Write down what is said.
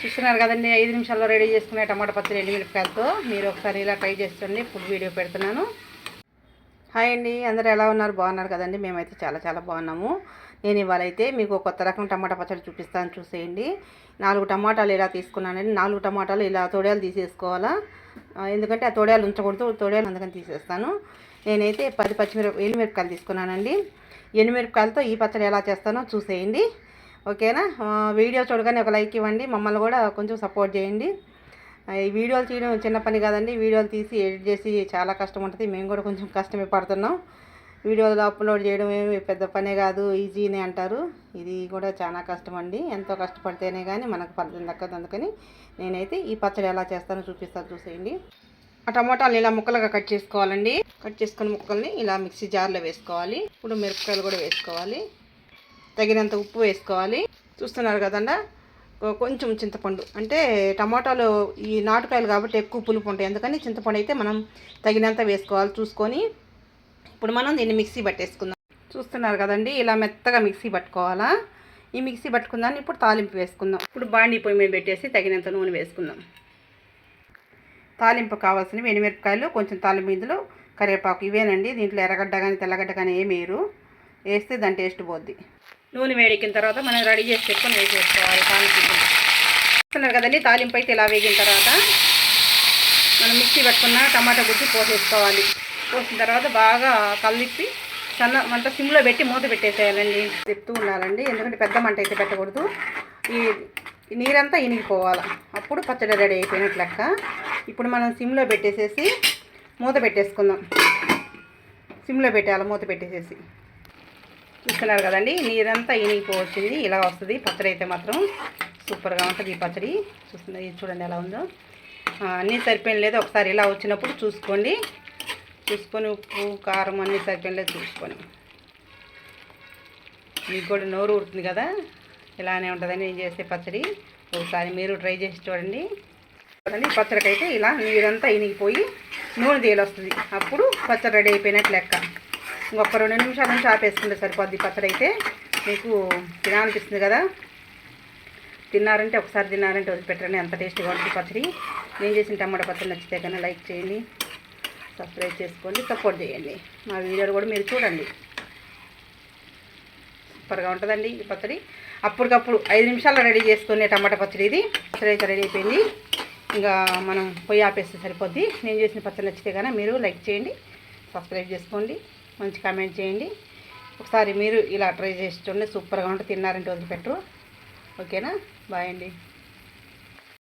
చూస్తున్నారు కదండి ఐదు నిమిషాల్లో రెడీ చేసుకునే టమాటా పచ్చడి ఎండిమిరపకాయలతో. మీరు ఒకసారి ఇలా ట్రై చేస్తుంది ఫుడ్ వీడియో పెడుతున్నాను. హాయ్ అండి అందరూ ఎలా ఉన్నారు? బాగున్నారు కదండి మేమైతే చాలా చాలా బాగున్నాము. నేను ఇవాళ అయితే మీకు కొత్త రకం టమాటా పచ్చడి చూపిస్తాను చూసేయండి. నాలుగు టమాటాలు ఇలా తీసుకున్నానండి. నాలుగు టమాటాలు ఇలా తొడయాలు తీసేసుకోవాలా? ఎందుకంటే ఆ తొడియాలు ఉంచకూడదు తొడయాలు అందుకని తీసేస్తాను. నేనైతే పది పచ్చిమిరప ఎండుమిరపకాయలు తీసుకున్నానండి. ఎండుమిరపకాయలతో ఈ పచ్చడి ఎలా చేస్తానో చూసేయండి. ఓకేనా? వీడియో చూడగానే ఒక లైక్ ఇవ్వండి. మమ్మల్ని కూడా కొంచెం సపోర్ట్ చేయండి. ఈ వీడియోలు తీయడం చిన్న పని కాదండి. వీడియోలు తీసి ఎడిట్ చేసి చాలా కష్టం ఉంటుంది. మేము కూడా కొంచెం కష్టమే పడుతున్నాం. వీడియోలు అప్లోడ్ చేయడం ఏమి పెద్ద పనే కాదు. ఈజీనే అంటారు. ఇది కూడా చాలా కష్టం అండి. ఎంతో కష్టపడితేనే కానీ మనకు ఫలితం దక్కదు అందుకని నేనైతే ఈ పచ్చడి ఎలా చేస్తానో చూపిస్తాను చూసేయండి. ఆ టమాటాలు ఇలా ముక్కలుగా కట్ చేసుకోవాలండి. కట్ చేసుకున్న ముక్కల్ని ఇలా మిక్సీ జార్లో వేసుకోవాలి. ఇప్పుడు మిరపకాయలు కూడా వేసుకోవాలి. తగినంత ఉప్పు వేసుకోవాలి. చూస్తున్నారు కదండ? కొంచెం చింతపండు. అంటే టమాటాలు ఈ నాటుకాయలు కాబట్టి ఎక్కువ పులుపు ఉంటాయి. అందుకని చింతపండు అయితే మనం తగినంత వేసుకోవాలి చూసుకొని. ఇప్పుడు మనం దీన్ని మిక్సీ పట్టేసుకుందాం. చూస్తున్నారు కదండి? ఇలా మెత్తగా మిక్సీ పట్టుకోవాలా? ఈ మిక్సీ పట్టుకుందాన్ని ఇప్పుడు తాలింపు వేసుకుందాం. ఇప్పుడు బాండీ పొయ్యి మీద పెట్టేసి తగినంత నూనె వేసుకుందాం. తాలింపు కావాల్సినవి వెనిమిరపకాయలు కొంచెం తాలింపు ఇందులో కరివేపాకు. ఇవేనండి. దీంట్లో ఎర్రగడ్డ కానీ తెల్లగడ్డ కానీ ఏమి వేయరు. వేస్తే దాని టేస్ట్ పోద్ది. నూనె వేడెక్కిన తర్వాత మనం రెడీ చేసి పెట్టుకొని వేసేసుకోవాలి తాలింపు చూస్తున్నారు కదండి తాలింపు అయితే ఇలా వేగిన తర్వాత మనం మిక్సీ పెట్టుకున్న టమాటా గుజ్జు పోసేసుకోవాలి. పోసిన తర్వాత బాగా కలిపి సన్న మంట సిమ్లో పెట్టి మూత పెట్టేసేయాలండి. చెప్తూ ఉండాలండి ఎందుకంటే పెద్ద మంట అయితే పెట్టకూడదు. ఈ నీరంతా ఇనిగిపోవాలి. అప్పుడు పచ్చడి రెడీ అయిపోయినట్లు లెక్క. ఇప్పుడు మనం సిమ్లో పెట్టేసేసి మూత పెట్టేసుకుందాం. సిమ్లో పెట్టాలి మూత పెట్టేసేసి. చూస్తున్నారు కదండి నీరంతా ఇనిగిపోవచ్చింది ఇలా వస్తుంది. పచ్చడి అయితే మాత్రం సూపర్గా ఉంటుంది ఈ పచ్చడి. చూస్తున్నారు చూడండి ఎలా ఉందో. అన్నీ సరిపోయిన లేదు. ఒకసారి ఇలా వచ్చినప్పుడు చూసుకోండి. చూసుకొని ఉప్పు కారం అన్నీ సరిపోయిన లేదు చూసుకొని. మీకు కూడా నోరు ఊరుతుంది కదా? ఇలానే ఉంటుందని నేను చేసే పచ్చడి. ఒకసారి మీరు ట్రై చేసి చూడండి. చూడండి పచ్చడికి అయితే ఇలా నీరంతా ఇనిగిపోయి నూనె తీయలు వస్తుంది అప్పుడు పచ్చడి రెడీ అయిపోయినట్లు లెక్క. ఇంకొక రెండు నిమిషాల నుంచి ఆపేసుకుంటే సరిపోద్ది పచ్చడి అయితే. మీకు తినాలనిపిస్తుంది కదా? తిన్నారంటే ఒకసారి తిన్నారంటే వదిలిపెట్టండి. అంత టేస్ట్గా ఉంటుంది పచ్చడి. నేను చేసిన టమాటా పచ్చడి నచ్చితే కన్నా లైక్ చేయండి సబ్స్క్రైబ్ చేసుకోండి సపోర్ట్ చేయండి. మా వీడియోలు కూడా మీరు చూడండి. సూపర్గా ఉంటుందండి ఈ పచ్చడి. అప్పటికప్పుడు ఐదు నిమిషాల్లో రెడీ చేసుకునే టమాటా పచ్చడి ఇది. పచ్చడి అయితే రెడీ అయిపోయింది. ఇంకా మనం పొయ్యి ఆపేస్తే సరిపోద్ది. నేను చేసిన పచ్చడి నచ్చితే కన్నా మీరు లైక్ చేయండి సబ్స్క్రైబ్ చేసుకోండి. మంచి కామెంట్ చేయండి. ఒకసారి మీరు ఇలా ట్రై చేసి చూడండి సూపర్గా ఉంటుంది తిన్నారంటే వదిలిపెట్టరు. ఓకేనా బాయ్ అండి.